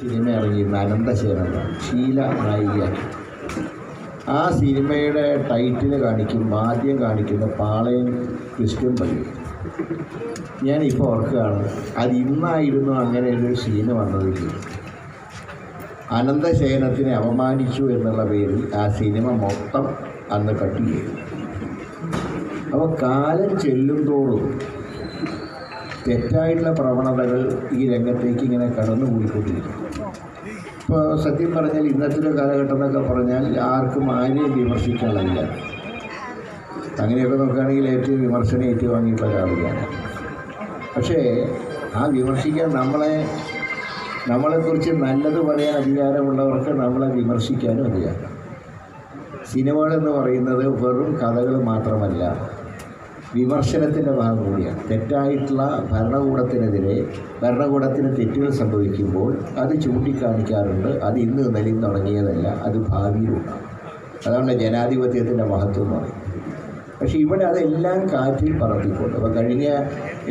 Cinema ഇറങ്ങിയിരുന്ന അനന്തശേന Sheela നായികയാക്കി ആ സിനിമയുടെ title കാണിക്കും ആദ്യം കാണിക്കുന്ന പാളയം ക്രിസ്ത്യൻ പള്ളി. ഞാനിപ്പോൾ ഓർക്കുകയാണ് അത് ഇന്നായിരുന്നു അങ്ങനെ ഒരു സീന് വന്നതെങ്കിൽ. അനന്തശയനത്തിനെ അപമാനിച്ചു എന്നുള്ള പേരിൽ ആ സിനിമ മൊത്തം അന്ന് കട്ട് ചെയ്തു. അപ്പോൾ കാലം ചെല്ലും തോറും തെറ്റായിട്ടുള്ള പ്രവണതകൾ ഈ രംഗത്തേക്ക് ഇങ്ങനെ കടന്നു പോയിക്കൊണ്ടിരിക്കും ഇപ്പോൾ സത്യം പറഞ്ഞാൽ ഇന്നത്തെ ഒരു കാലഘട്ടം എന്നൊക്കെ പറഞ്ഞാൽ ആർക്കും ആരെയും വിമർശിക്കാനില്ല അങ്ങനെയൊക്കെ നോക്കുകയാണെങ്കിൽ ഏറ്റവും വിമർശനം ഏറ്റുവാങ്ങിയിട്ടുള്ള ഒരാളാണ് പക്ഷേ ആ വിമർശിക്കാൻ നമ്മളെ നമ്മളെക്കുറിച്ച് നല്ലത് പറയാൻ അധികാരമുള്ളവർക്ക് നമ്മളെ വിമർശിക്കാനും അധികാരം. സിനിമകളെന്ന് പറയുന്നത് വെറും കഥകൾ മാത്രമല്ല. വിമർശനത്തിന്റെ ഭാഗം കൂടിയാണ് തെറ്റായിട്ടുള്ള ഭരണകൂടത്തിനെതിരെ ഭരണകൂടത്തിന് തെറ്റുകൾ സംഭവിക്കുമ്പോൾ അത് ചൂണ്ടിക്കാണിക്കാറുണ്ട്. അത് ഇന്ന് നിലയിൽ തുടങ്ങിയതല്ല അത് ഭാവിയിലുണ്ടാകും അതാണ് ജനാധിപത്യത്തിന്റെ മഹത്വം പറയുന്നത്. പക്ഷേ ഇവിടെ അതെല്ലാം കാറ്റിൽ പറത്തിക്കൊണ്ട് അപ്പോൾ കഴിഞ്ഞ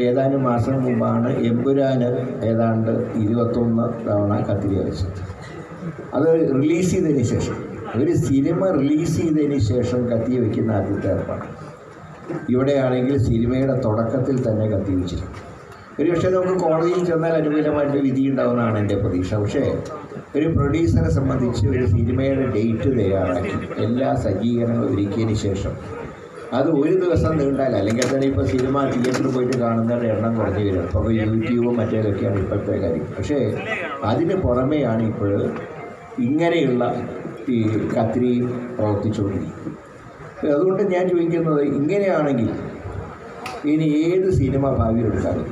ഏതാനും മാസം മുമ്പാണ് എമ്പുരാന് ഏതാണ്ട് ഇരുപത്തൊന്ന് തവണ കത്തിരി വെച്ചത് അത് റിലീസ് ചെയ്തതിന് ശേഷം ഒരു സിനിമ റിലീസ് ചെയ്തതിന് ശേഷം കത്തി വയ്ക്കുന്ന ആദ്യത്തെ ഏർപ്പാട്. ഇവിടെയാണെങ്കിൽ സിനിമയുടെ തുടക്കത്തിൽ തന്നെ കത്തി വെച്ചിരുന്നു ഒരു പക്ഷേ നമുക്ക് കോടതിയിൽ ചെന്നാൽ അനുകൂലമായിട്ട് വിധി ഉണ്ടാവുന്നതാണ് എന്റെ പ്രതീക്ഷ. പക്ഷേ ഒരു പ്രൊഡ്യൂസറെ സംബന്ധിച്ച് ഒരു സിനിമയുടെ ഡേറ്റ് തയ്യാറാക്കി. എല്ലാ സജ്ജീകരണങ്ങളും ഒരുക്കിയതിന് ശേഷം. അത് ഒരു ദിവസം നീണ്ടാൽ അല്ലെങ്കിൽ തന്നെ ഇപ്പോൾ സിനിമ തിയേറ്ററിൽ പോയിട്ട് കാണുന്നവരുടെ എണ്ണം കുറഞ്ഞു വരും. അപ്പോൾ യൂട്യൂബും മറ്റേതൊക്കെയാണ് ഇപ്പോഴത്തെ കാര്യം. പക്ഷേ അതിന് പുറമെയാണ് ഇപ്പോൾ ഇങ്ങനെയുള്ള ഈ കത്രി പ്രവർത്തിച്ചുകൊണ്ടിരിക്കുന്നത്. അതുകൊണ്ട് ഞാൻ ചോദിക്കുന്നത് ഇങ്ങനെയാണെങ്കിൽ ഇനി ഏത് സിനിമ ഭാവിയിൽ എടുക്കാനും